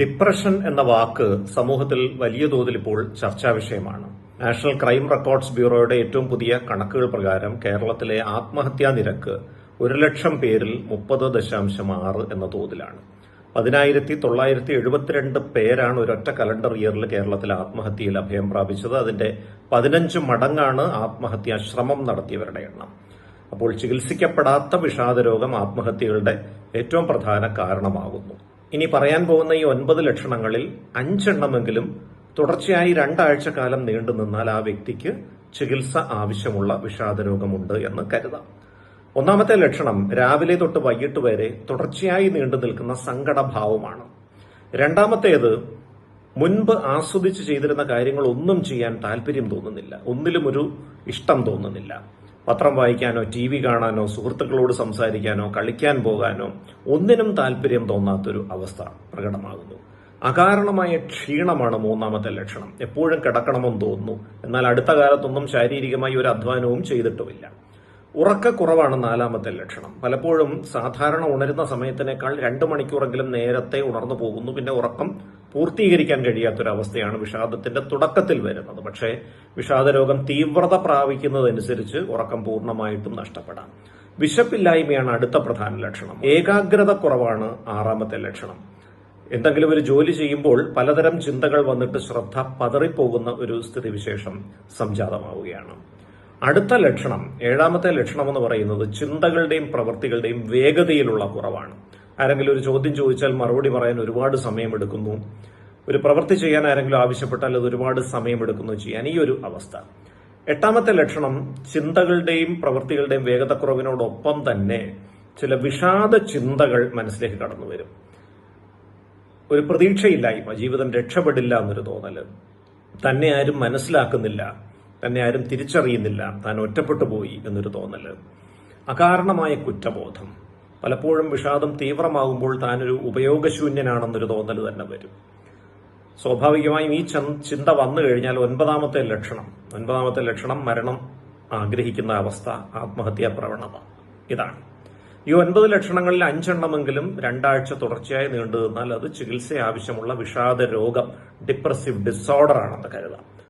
Depression എന്ന വാക്ക് സമൂഹത്തിൽ വലിയ തോതിൽ ഇപ്പോൾ ചർച്ചാ വിഷയമാണ്. നാഷണൽ ക്രൈം റെക്കോർഡ്സ് ബ്യൂറോയുടെ ഏറ്റവും പുതിയ കണക്കുകൾ പ്രകാരം കേരളത്തിലെ ആത്മഹത്യാ നിരക്ക് ഒരു ലക്ഷം പേരിൽ മുപ്പത് ദശാംശം ആറ് എന്ന തോതിലാണ്. പതിനായിരത്തി തൊള്ളായിരത്തി എഴുപത്തിരണ്ട് പേരാണ് ഒരൊറ്റ കലണ്ടർ ഇയറിൽ കേരളത്തിൽ ആത്മഹത്യയിൽ അഭയം പ്രാപിച്ചത്. അതിന്റെ പതിനഞ്ച് മടങ്ങാണ് ആത്മഹത്യാ ശ്രമം നടത്തിയവരുടെ എണ്ണം. അപ്പോൾ ചികിത്സിക്കപ്പെടാത്ത വിഷാദരോഗം ആത്മഹത്യകളുടെ ഏറ്റവും പ്രധാന കാരണമാകുന്നു. ഇനി പറയാൻ പോകുന്ന ഈ ഒൻപത് ലക്ഷണങ്ങളിൽ അഞ്ചെണ്ണമെങ്കിലും തുടർച്ചയായി രണ്ടാഴ്ച കാലം നീണ്ടു നിന്നാൽ ആ വ്യക്തിക്ക് ചികിത്സ ആവശ്യമുള്ള വിഷാദരോഗമുണ്ട് എന്ന് കരുതാം. ഒന്നാമത്തെ ലക്ഷണം രാവിലെ തൊട്ട് വൈകിട്ട് വരെ തുടർച്ചയായി നീണ്ടു നിൽക്കുന്ന സങ്കടഭാവമാണ്. രണ്ടാമത്തേത് മുൻപ് ആസ്വദിച്ച് ചെയ്തിരുന്ന കാര്യങ്ങൾ ഒന്നും ചെയ്യാൻ താല്പര്യം തോന്നുന്നില്ല. ഒന്നിലും ഒരു ഇഷ്ടം തോന്നുന്നില്ല. പത്രം വായിക്കാനോ ടി വി കാണാനോ സുഹൃത്തുക്കളോട് സംസാരിക്കാനോ കളിക്കാൻ പോകാനോ ഒന്നിനും താല്പര്യം തോന്നാത്തൊരു അവസ്ഥ പ്രകടമാകുന്നു. അകാരണമായ ക്ഷീണമാണ് മൂന്നാമത്തെ ലക്ഷണം. എപ്പോഴും കിടക്കണമെന്ന് തോന്നുന്നു. എന്നാൽ അടുത്ത കാലത്തൊന്നും ശാരീരികമായി ഒരു അധ്വാനവും ചെയ്തിട്ടുമില്ല. ഉറക്കക്കുറവാണ് നാലാമത്തെ ലക്ഷണം. പലപ്പോഴും സാധാരണ ഉണരുന്ന സമയത്തിനേക്കാൾ രണ്ട് മണിക്കൂറെങ്കിലും നേരത്തെ ഉണർന്നു പോകുന്നു. പിന്നെ ഉറക്കം പൂർത്തീകരിക്കാൻ കഴിയാത്തൊരവസ്ഥയാണ് വിഷാദത്തിന്റെ തുടക്കത്തിൽ വരുന്നത്. പക്ഷേ വിഷാദരോഗം തീവ്രത പ്രാപിക്കുന്നതനുസരിച്ച് ഉറക്കം പൂർണമായിട്ടും നഷ്ടപ്പെടാം. വിശപ്പില്ലായ്മയാണ് അടുത്ത പ്രധാന ലക്ഷണം. ഏകാഗ്രത കുറവാണ് ആറാമത്തെ ലക്ഷണം. എന്തെങ്കിലും ഒരു ജോലി ചെയ്യുമ്പോൾ പലതരം ചിന്തകൾ വന്നിട്ട് ശ്രദ്ധ പതറിപ്പോകുന്ന ഒരു സ്ഥിതിവിശേഷം സംജാതമാവുകയാണ്. അടുത്ത ലക്ഷണം ഏഴാമത്തെ ലക്ഷണം എന്ന് പറയുന്നത് ചിന്തകളുടെയും പ്രവൃത്തികളുടെയും വേഗതയിലുള്ള കുറവാണ്. ആരെങ്കിലും ഒരു ചോദ്യം ചോദിച്ചാൽ മറുപടി പറയാൻ ഒരുപാട് സമയമെടുക്കുന്നു. ഒരു പ്രവൃത്തി ചെയ്യാൻ ആരെങ്കിലും ആവശ്യപ്പെട്ടാൽ അത് ഒരുപാട് സമയമെടുക്കുന്നു ചെയ്യാൻ ഈ ഒരു അവസ്ഥ. എട്ടാമത്തെ ലക്ഷണം ചിന്തകളുടെയും പ്രവൃത്തികളുടെയും വേഗതക്കുറവിനോടൊപ്പം തന്നെ ചില വിഷാദ ചിന്തകൾ മനസ്സിലേക്ക് കടന്നു വരും. ഒരു പ്രതീക്ഷയില്ലായ്മ ജീവിതം രക്ഷപ്പെടില്ല എന്നൊരു തോന്നൽ. തന്നെ ആരും മനസ്സിലാക്കുന്നില്ല. തന്നെ ആരും തിരിച്ചറിയുന്നില്ല. താൻ ഒറ്റപ്പെട്ടു പോയി എന്നൊരു തോന്നൽ അകാരണമായ കുറ്റബോധം. പലപ്പോഴും വിഷാദം തീവ്രമാകുമ്പോൾ താനൊരു ഉപയോഗശൂന്യനാണെന്നൊരു തോന്നൽ തന്നെ വരും. സ്വാഭാവികമായും ഈ ചിന്ത വന്നു കഴിഞ്ഞാൽ ഒൻപതാമത്തെ ലക്ഷണം ഒൻപതാമത്തെ ലക്ഷണം മരണം ആഗ്രഹിക്കുന്ന അവസ്ഥ ആത്മഹത്യാ പ്രവണത. ഇതാണ്. ഈ ഒൻപത് ലക്ഷണങ്ങളിൽ അഞ്ചെണ്ണമെങ്കിലും രണ്ടാഴ്ച തുടർച്ചയായി നീണ്ടു നിന്നാൽ അത് ചികിത്സ ആവശ്യമുള്ള വിഷാദ രോഗം ഡിപ്രസീവ് ഡിസോർഡർ ആണെന്ന് കരുതാം.